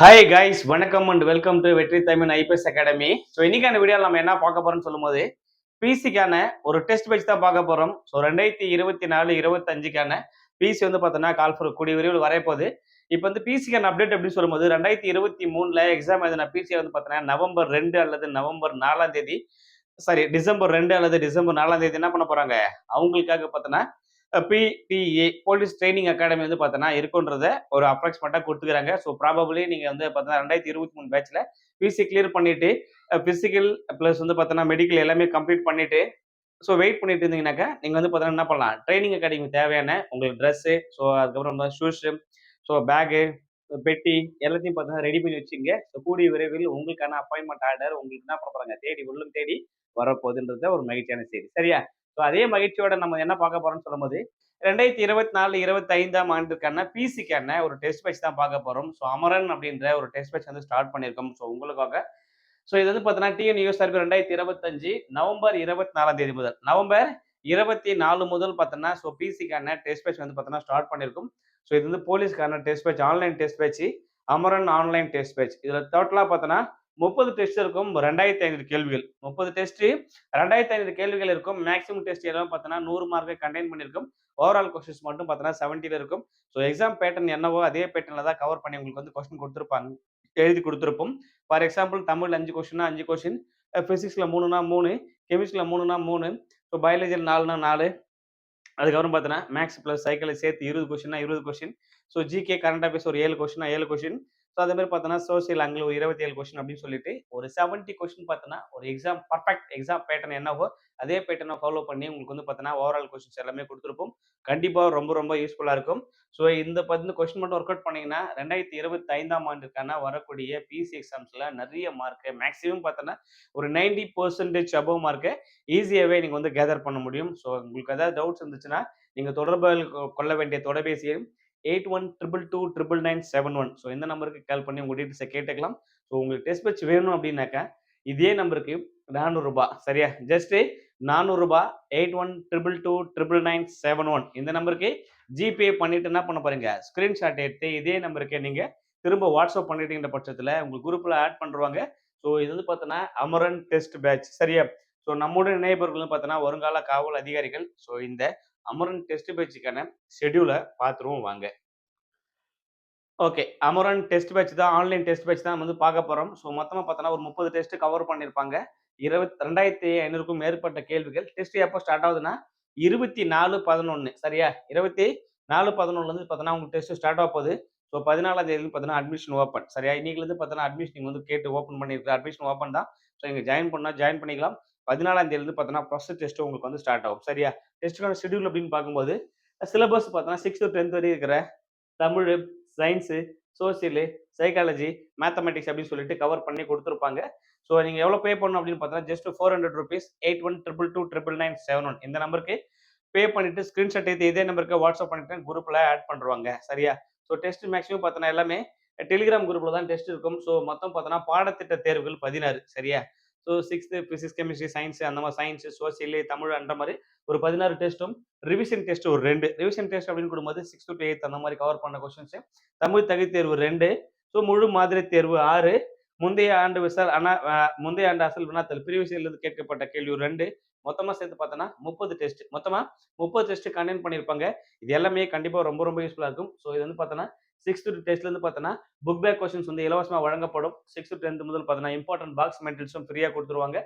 Hi guys வணக்கம் and welcome to Vetri Tamil IPS academy so இன்னைக்கான video நம்ம என்ன பார்க்க போறோம்னு சொல்லும்போது பிசிக்கான ஒரு டெஸ்ட் பேட்ச் தான் பார்க்க போறோம். ஸோ ரெண்டாயிரத்தி இருபத்தி நாலு இருபத்தஞ்சுக்கான பிசி வந்து பார்த்தோன்னா கால் ஃபார் கூடிய விரைவில் வரப்போகுது இப்போ வந்து பிசிக்கான அப்டேட் அப்படின்னு சொல்லும்போது ரெண்டாயிரத்தி இருபத்தி மூணுல எக்ஸாம் எழுதின பிசி வந்து பார்த்தோன்னா நவம்பர் ரெண்டு அல்லது நவம்பர் நாலாம் தேதி சாரி டிசம்பர் ரெண்டு அல்லது டிசம்பர் நாலாம் தேதி என்ன பண்ண போறாங்க? அவங்களுக்காக பார்த்தோன்னா பிடிஏ போலீஸ் ட்ரைனிங் அகாடமி வந்து பார்த்தோன்னா இருக்குன்றத ஒரு அப்ராக்சிமேட்டாக கொடுத்துக்கிறாங்க. ஸோ ப்ராபபிளி நீங்கள் வந்து பார்த்தீங்கன்னா ரெண்டாயிரத்தி இருபத்தி மூணு பேட்சில் பிசி கிளியர் பண்ணிவிட்டு ஃபிசிக்கல் ப்ளஸ் வந்து பார்த்தோன்னா மெடிக்கல் எல்லாமே கம்ப்ளீட் பண்ணிவிட்டு ஸோ வெயிட் பண்ணிட்டு இருந்தீங்கன்னாக்கா நீங்கள் வந்து பார்த்தோன்னா என்ன பண்ணலாம்? ட்ரைனிங் அகாடமி தேவையான உங்களுக்கு ட்ரெஸ்ஸு ஸோ அதுக்கப்புறம் வந்து ஷூஸு ஸோ பேகு பெட்டி எல்லாத்தையும் பார்த்தோன்னா ரெடி பண்ணி வச்சுங்க ஸோ கூடிய விரைவில் உங்களுக்கான அப்பாயின்மெண்ட் ஆர்டர் உங்களுக்கு என்ன பண்ண போகிறாங்க தேடி உள்ளும் தேடி வரப்போகுதுன்றத ஒரு மகிழ்ச்சியான செய்தி. சரியா? ஸோ அதே மகிழ்ச்சியோட நம்ம என்ன பார்க்க போறோம்னு சொல்லும்போது ரெண்டாயிரத்தி இருபத்தி நாலு இருபத்தி ஐந்தாம் ஆண்டுக்கான பிசிக்கான ஒரு டெஸ்ட் பேட்ச் தான் பார்க்க போறோம். ஸோ அமரன் அப்படின்ற ஒரு டெஸ்ட் பேட்ச் வந்து ஸ்டார்ட் பண்ணியிருக்கோம். ஸோ உங்களுக்காக. ஸோ இது வந்து பார்த்தீங்கன்னா டிஎன் நியூஸ் ரெண்டாயிரத்தி இருபத்தஞ்சு நவம்பர் இருபத்தி நாலாம் தேதி முதல். நவம்பர் இருபத்தி நாலு முதல் பார்த்தோன்னா ஸோ பிசிக்கான டெஸ்ட் பேட்ச் வந்து பார்த்தோன்னா ஸ்டார்ட் பண்ணியிருக்கும். ஸோ இது வந்து போலீஸ்க்கான test batch online test batch Amaran online test batch இதில் டோட்டலாக பார்த்தோன்னா முப்பது டெஸ்ட் இருக்கும் ரெண்டாயிரத்தி ஐநூறு கேள்விகள். முப்பது டெஸ்ட் ரெண்டாயிரத்தி ஐநூறு கேள்விகள் இருக்கும். மேக்ஸிமம் டெஸ்ட் எல்லாம் பார்த்தோன்னா நூறு மார்க்கை கண்டெயின் பண்ணியிருக்கும். ஓவரால் கொஸ்டின்ஸ் மட்டும் பார்த்தோன்னா செவன்ட்டியில் இருக்கும். ஸோ எக்ஸாம் பேட்டர்ன் என்னவோ அதே பேட்டர்னில் தான் கவர் பண்ணி உங்களுக்கு வந்து கொஸ்டின் கொடுத்துருப்பாங்க எழுதி கொடுத்துருப்போம். ஃபார் எக்ஸாம்பிள் தமிழ் அஞ்சு கொஸ்டின்னா அஞ்சு கொஸ்டின் ஃபிசிக்ஸில் மூணுனா மூணு கெமிஸ்ட்ரியில் மூணுனா மூணு ஸோ பயாலஜியில் நாலுனா நாலு. அதுக்கப்புறம் பார்த்தோன்னா மேக்ஸ் ப்ளஸ் சைக்கிளை சேர்த்து இருபது கொஸ்டின்னா இருபது question so GK current affairs ஒரு ஏழு கொஸ்டினா ஏழு கொஸ்டின் ஸோ அதே மாதிரி பார்த்தோன்னா சோசியல் அங்கே ஒரு இருபத்தி ஏழு கொஸ்டின் அப்படின்னு சொல்லிட்டு ஒரு செவன்ட்டி கொஸ்டின் பார்த்தோன்னா ஒரு எக்ஸாம் பர்ஃபெக்ட் எக்ஸாம் பேட்டர்ன் என்னவோ அதே பேட்டர்னை ஃபாலோ பண்ணி உங்களுக்கு வந்து பார்த்தோன்னா ஓவரால் கொஸ்டின்ஸ் எல்லாமே கொடுத்துருப்போம். கண்டிப்பாக ரொம்ப ரொம்ப யூஸ்ஃபுல்லாக இருக்கும். ஸோ இந்த பத்து கொஸ்டின் மட்டும் ஒர்க் அவுட் பண்ணீங்கன்னா ரெண்டாயிரத்தி இருபத்தி ஐந்தாம் ஆண்டுக்கான வரக்கூடிய பிசி எக்ஸாம்ஸில் நிறைய மார்க்கு மேக்ஸிமம் பார்த்தோன்னா ஒரு நைன்டி பர்சன்டேஜ் அபவ் மார்க்கு ஈஸியாகவே நீங்கள் வந்து கேதர் பண்ண முடியும். ஸோ உங்களுக்கு ஏதாவது டவுட்ஸ் இருந்துச்சுன்னா நீங்கள் தொடர்பு கொள்ள வேண்டிய தொலைபேசியும் eight one triple two triple nine seven one so இந்த நம்பருக்கு கால் பண்ணி உங்கள் டீட்டெயில்ஸை கேட்டுக்கலாம். ஸோ உங்களுக்கு டெஸ்ட் பேட்ச் வேணும் அப்படின்னாக்கா இதே நம்பருக்கு நானூறுரூபா சரியா? ஜஸ்ட்டு நானூறுரூபா eight one triple two triple nine seven one இந்த நம்பருக்கு ஜிபே பண்ணிட்டு என்ன பண்ண போறீங்க? ஸ்க்ரீன்ஷாட் எடுத்து இதே நம்பருக்கு நீங்கள் திரும்ப வாட்ஸ்அப் பண்ணிட்டீங்கிற பட்சத்தில் உங்கள் குரூப்பில் ஆட் பண்ணுவாங்க ஸோ இது வந்து பார்த்தோன்னா அமரன் டெஸ்ட் பேட்ச் சரியா? ஸோ நம்முடைய நினைவர்கள் பார்த்தோன்னா வருங்கால காவல் அதிகாரிகள். ஸோ இந்த அமரன் டெஸ்ட் பேட்சுக்கான ஷெடியூலை பார்த்துருவோம் வாங்க. ஓகே அமரன் டெஸ்ட் பேட்ச் தான் ஆன்லைன் டெஸ்ட் பேட்ச் தான் வந்து பார்க்க போகிறோம் ஸோ மொத்தமாக பார்த்தோன்னா ஒரு முப்பது டெஸ்ட் கவர் பண்ணியிருப்பாங்க இருபத்தி ரெண்டாயிரத்தி ஐநூறுக்கும் மேற்பட்ட கேள்விகள். டெஸ்ட் எப்போ ஸ்டார்ட் ஆகுதுன்னா இருபத்தி நாலு பதினொன்று சரியா? இருபத்தி நாலு பதினொன்றுலேருந்து பார்த்தோன்னா உங்களுக்கு டெஸ்ட் ஸ்டார்ட் ஆக போகுது. ஸோ பதினாலாம் தேதி பார்த்தீங்கன்னா அட்மிஷன் ஓப்பன் சரியா? இன்னைக்குலேருந்து பார்த்தீங்கன்னா அட்மிஷன் நீங்கள் வந்து கேட்டு ஓப்பன் பண்ணியிருக்க அட்மிஷன் ஓப்பன் தான். ஸோ இங்கே ஜாயின் பண்ணால் ஜாயின் பண்ணிக்கலாம். பதினாலாம் தேதியிலிருந்து பார்த்தோன்னா ஃபஸ்ட்டு டெஸ்ட் உங்களுக்கு வந்து ஸ்டார்ட் ஆகும். சரியா? டெஸ்ட்டுக்கான ஷெடியூல் அப்படின்னு பார்க்கும்போது சிலபஸ் பார்த்தோன்னா சிக்ஸ்த்து டென்த் வரையும் இருக்கிற Tamil science social psychology mathematics அப்படின்னு சொல்லிட்டு கவர் பண்ணி கொடுத்துருப்பாங்க. ஸோ நீங்கள் எவ்வளோ பே பண்ணணும் அப்படின்னு பார்த்தீங்கன்னா just four hundred rupees eight one triple two triple nine seven one இந்த நம்பருக்கு பே பண்ணிட்டு ஸ்க்ரீன்ஷாட் எடுத்து இதே நம்பருக்கு வாட்ஸ்அப் பண்ணிட்டு குரூப்பில் ஆட் பண்ணுவாங்க சரியா? ஸோ டெஸ்ட் மேக்ஸிமம் பார்த்தோன்னா எல்லாமே டெலிகிராம் குரூப்பில் தான் டெஸ்ட் இருக்கும். ஸோ மொத்தம் பார்த்தோன்னா பாடத்திட்ட தேர்வுகள் பதினாறு. சரியா? So sixth physics chemistry science அந்த மாதிரி சயின்ஸ் சோசியல் தமிழ் அந்த மாதிரி ஒரு பதினாறு டெஸ்ட்டும் ரிவிஷன் டெஸ்ட் ஒரு ரெண்டு. ரிவிஷன் டெஸ்ட் அப்படின்னு கொடுக்கும்போது சிக்ஸ் டு எயித் அந்த மாதிரி கவர் பண்ண கொஸ்டின்ஸ் தமிழ் தகுதி தேர்வு ரெண்டு. ஸோ முழு மாதிரி தேர்வு ஆறு. முந்தைய ஆண்டு விசால் அனா முந்தைய ஆண்டு அசல் வினாத்தல் பிரிவிசிலிருந்து கேட்கப்பட்ட கேள்வி ரெண்டு. மொத்தமாக சேர்த்து பார்த்தோன்னா முப்பது டெஸ்ட் மொத்தமாக முப்பது டெஸ்ட் கண்டெயின் பண்ணியிருப்பாங்க. இது எல்லாமே கண்டிப்பாக ரொம்ப ரொம்ப யூஸ்ஃபுல்லாக இருக்கும். ஸோ இது வந்து பார்த்தோன்னா சிக்ஸ்த் டு டெஸ்ட்லேருந்து பார்த்தோன்னா புக் பேக் கொஸ்டின்ஸ் வந்து இலவசமாக வழங்கப்படும். சிக்ஸ்த் டென்த் முதல் பார்த்தோன்னா இம்பார்ட்டன்ட் பாக்ஸ் மெட்டீரியல்ஸும் ஃப்ரீயாக கொடுத்துருவாங்க.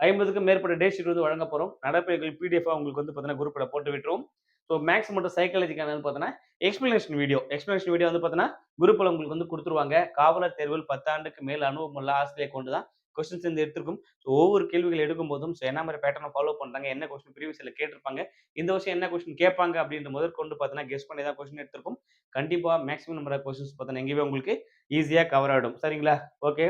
ஐம்பதுக்கும் மேற்பட்ட டேட் ஷீட் வந்து வழங்க போகிறோம் நடப்பைகள் பிடிஎஃபாக உங்களுக்கு வந்து பார்த்தீங்கன்னா குரூப்பில் போட்டு விட்டுரும் ஸோ மேக்ஸ் மட்டும் சைக்காலஜிக்கான பார்த்தீங்கன்னா எக்ஸ்பிளனேஷன் வீடியோ எக்ஸ்பிளனேஷன் வீடியோ வந்து பார்த்தீங்கன்னா குரூப்பில் உங்களுக்கு வந்து கொடுத்துருவாங்க. காவலர் தேர்வில் பத்தாண்டுக்கு மேல் அனுபவம் உள்ள ஆசிரியர் கொண்டு தான் கொஸ்டின்ஸ் வந்து எடுத்திருக்கும். ஸோ ஒவ்வொரு கேள்விகள் எடுக்கும் போதும் ஸோ என்ன மாதிரி பேட்டர்னை ஃபாலோ பண்ணுறாங்க என்ன கொஸ்டின் ப்ரீவியஸில் கேட்டிருப்பாங்க இந்த வருஷம் என்ன கொஸ்டின் கேட்பாங்க அப்படின்ற முதல் கொண்டு பார்த்தீங்கன்னா கெஸ்ட் பண்ணி தான் கொஸ்டின் எடுத்திருக்கும். கண்டிப்பாக மேக்ஸிமம் நம்பர் ஆஃப் கொஸ்டின்ஸ் பார்த்தீங்கன்னா எங்கேயுமே உங்களுக்கு ஈஸியாக கவர் ஆகிடும் சரிங்களா? ஓகே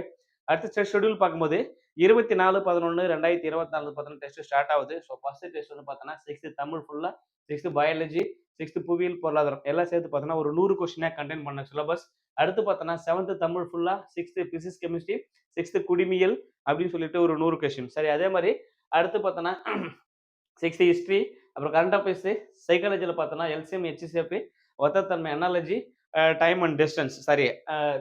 அடுத்த ஷெடியூல் பார்க்கும்போது இருபத்தி நாலு பதினொன்று ரெண்டாயிரத்தி இருபத்தி நாலு பார்த்தீங்கன்னா டெஸ்ட் ஸ்டார்ட் ஆகுது. ஸோ ஃபஸ்ட்டு டெஸ்ட் வந்து பார்த்தோன்னா சிக்ஸ்த்து தமிழ் ஃபுல்லாக சிக்ஸ்த்து பயாலஜி சிக்ஸ்த்து புவியியல் பொருளாதாரம். எல்லாம் சேர்த்து பார்த்தோன்னா ஒரு நூறு கொஸ்டினாக கண்டெயின் பண்ண சிலபஸ் அடுத்து பார்த்தோன்னா செவன்த்து தமிழ் ஃபுல்லாக சிக்ஸ்த்து பிசிக்ஸ் கெமிஸ்ட்ரி சிக்ஸ்த்து குடிமியல் அப்படின்னு சொல்லிட்டு ஒரு நூறு கொஸ்டின் சரி அதே மாதிரி அடுத்து பார்த்தோன்னா சிக்ஸ்த்து ஹிஸ்ட்ரி அப்புறம் கரண்ட் அஃபேர்ஸு சைக்காலஜியில் பார்த்தோன்னா LCM HCF ஒத்தத்தன்மை analogy time and distance sorry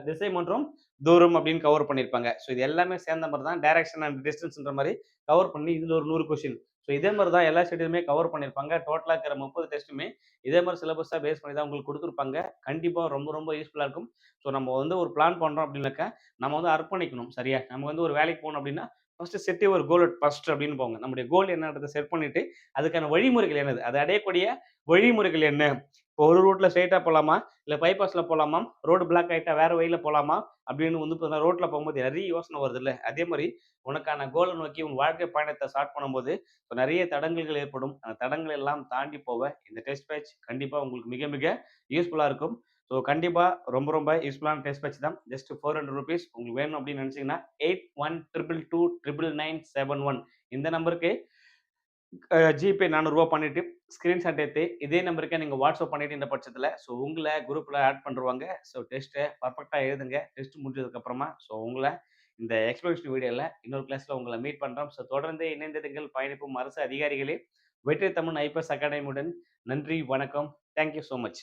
திசை மற்றும் தூரம் அப்படின்னு கவர் பண்ணியிருப்பாங்க ஸோ இது எல்லாமே சேர்ந்த மாதிரி தான் டைரக்ஷன் அண்ட் டிஸ்டன்ஸ்ன்ற மாதிரி கவர் பண்ணி இதில் ஒரு நூறு கொஷின் ஸோ இதே மாதிரி தான் எல்லா ஷெட்யூலுமே கவர் பண்ணியிருப்பாங்க. டோட்டலாக இருக்கிற முப்பது டெஸ்ட்டுமே இதே மாதிரி சிலபஸாக பேஸ் பண்ணி தான் உங்களுக்கு கொடுத்துருப்பாங்க. கண்டிப்பாக ரொம்ப ரொம்ப யூஸ்ஃபுல்லாக இருக்கும். ஸோ நம்ம வந்து ஒரு பிளான் பண்ணுறோம் அப்படின்னாக்கா நம்ம வந்து அர்ப்பணிக்கணும் சரியா? நம்ம வந்து ஒரு வேலைக்கு போகணும் அப்படின்னா ஃபஸ்ட்டு செட்டே ஒரு கோல் ஃபஸ்ட் அப்படின்னு போங்க. நம்முடைய கோல் என்னன்றதை செட் பண்ணிட்டு அதுக்கான வழிமுறைகள் என்னது? அதை அடையக்கூடிய வழிமுறைகள் என்ன? இப்போ ஒரு ரூட்ல ஸ்ட்ரைட்டா போகலாமா இல்லை பைபாஸ்ல போகலாமா ரோடு பிளாக் ஆகிட்டா வேற வழியில போகலாமா அப்படின்னு வந்து இப்போ ரோட்ல போகும்போது நிறைய யோசனை வருது இல்லை? அதே மாதிரி உனக்கான கோலை நோக்கி உன் வாழ்க்கை பயணத்தை ஸ்டார்ட் பண்ணும்போது இப்போ நிறைய தடங்கல்கள் ஏற்படும். அந்த தடங்கள் எல்லாம் தாண்டி போக இந்த டெஸ்ட் பேட்ச் கண்டிப்பாக உங்களுக்கு மிக மிக யூஸ்ஃபுல்லாக இருக்கும். ஸோ கண்டிப்பாக ரொம்ப ரொம்ப யூஸ்ஃபுல்லான டெஸ்ட் பேட்ச் தான். ஜஸ்ட் ஃபோர் ஹண்ட்ரட் ருபீஸ் உங்களுக்கு வேணும் அப்படின்னு நினச்சிங்கன்னா eight one triple two triple nine seven one இந்த நம்பருக்கு ஜிபே நானூறுரூவா பண்ணிட்டு ஸ்க்ரீன்ஷாட் எடுத்து இதே நம்பருக்கே நீங்கள் வாட்ஸ்அப் பண்ணிட்டு இந்த பட்சத்தில் ஸோ உங்களை குரூப்பில் ஆட் பண்ணுருவாங்க ஸோ டெஸ்ட்டை பர்ஃபெக்டாக எழுதுங்க. டெஸ்ட் முடிஞ்சதுக்கப்புறமா ஸோ உங்களை இந்த எக்ஸ்பிளேஷன் வீடியோவில் இன்னொரு கிளாஸில் உங்களை மீட் பண்ணுறோம் ஸோ தொடர்ந்து இணைந்ததுங்கள் பயணிப்பும் அரசு அதிகாரிகளே. வெற்றி தமிழ் ஐபிஎஸ் அகாடமியுடன் நன்றி வணக்கம். Thank you so much